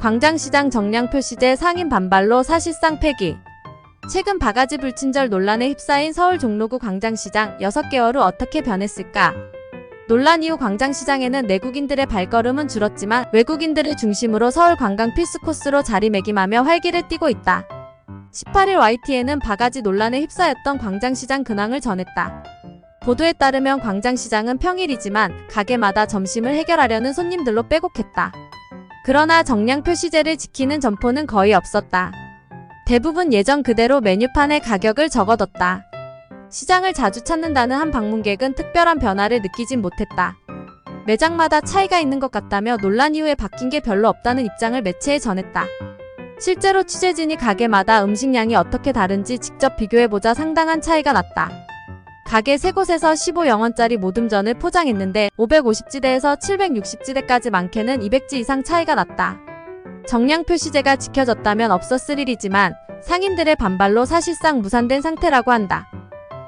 광장시장 정량 표시제 상인 반발로 사실상 폐기. 최근 바가지 불친절 논란에 휩싸인 서울 종로구 광장시장 6개월 후 어떻게 변했을까? 논란 이후 광장시장에는 내국인들의 발걸음은 줄었지만 외국인들을 중심으로 서울 관광 필수 코스로 자리매김하며 활기를 띠고 있다. 18일 YTN은 바가지 논란에 휩싸였던 광장시장 근황을 전했다. 보도에 따르면 광장시장은 평일이지만 가게마다 점심을 해결하려는 손님들로 빼곡했다. 그러나 정량 표시제를 지키는 점포는 거의 없었다. 대부분 예전 그대로 메뉴판에 가격을 적어뒀다. 시장을 자주 찾는다는 한 방문객은 특별한 변화를 느끼진 못했다. 매장마다 차이가 있는 것 같다며 논란 이후에 바뀐 게 별로 없다는 입장을 매체에 전했다. 실제로 취재진이 가게마다 음식량이 어떻게 다른지 직접 비교해보자 상당한 차이가 났다. 가게 세 곳에서 15영원짜리 모듬전을 포장했는데 550지대에서 760지대까지 많게는 200지 이상 차이가 났다. 정량 표시제가 지켜졌다면 없었을 일이지만 상인들의 반발로 사실상 무산된 상태라고 한다.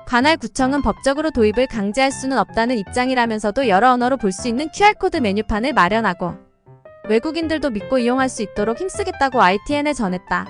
관할 구청은 법적으로 도입을 강제할 수는 없다는 입장이라면서도 여러 언어로 볼 수 있는 QR코드 메뉴판을 마련하고 외국인들도 믿고 이용할 수 있도록 힘쓰겠다고 ITN에 전했다.